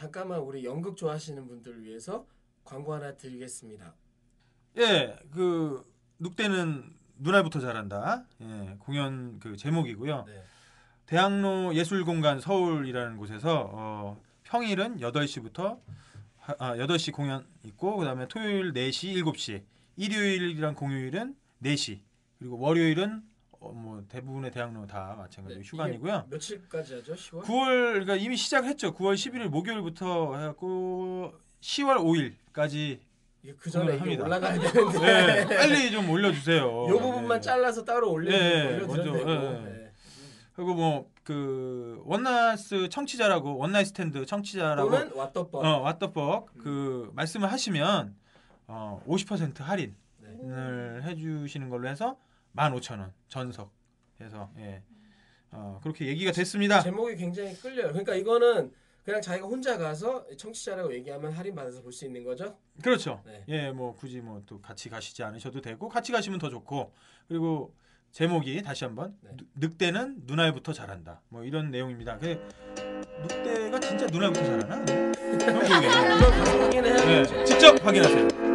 잠깐만 우리 연극 좋아하시는 분들을 위해서 광고 하나 드리겠습니다. 예, 그 늑대는 눈알부터 자란다. 예, 공연 그 제목이고요. 네. 대학로 예술공간 서울이라는 곳에서 어, 평일은 8시부터 아, 8시 공연 있고 그다음에 토요일 4시, 7시, 일요일이랑 공휴일은 4시. 그리고 월요일은 어, 뭐 대부분의 대학로 다 마찬가지로 네, 휴관이고요. 며칠까지 하죠? 10월? 9월 그러니까 이미 시작했죠. 9월 11일 목요일부터 해갖고 10월 5일까지 이게 그 전에 이게. 올라가야 되는데 네, 빨리 좀 올려주세요. 요 부분만 네. 잘라서 따로 올려 네, 먼저. 네. 네. 그리고 뭐 그 원나스 청취자라고 원나잇 스탠드 청취자라고 또는 왓더법. 어 왓더벅 그 말씀을 하시면 어 50% 할인을 네. 해주시는 걸로 해서 15,000원 전석 해서 예. 어 그렇게 얘기가 됐습니다. 제목이 굉장히 끌려요. 그러니까 이거는 그냥 자기가 혼자 가서 청취자라고 얘기하면 할인 받아서 볼 수 있는 거죠. 그렇죠. 네. 예, 뭐 굳이 뭐 또 같이 가시지 않으셔도 되고 같이 가시면 더 좋고 그리고 제목이 다시 한번 네. 누- 늑대는 눈알부터 자란다. 뭐 이런 내용입니다. 그 늑대가 진짜 눈알부터 확인해야 네. 직접 확인하세요.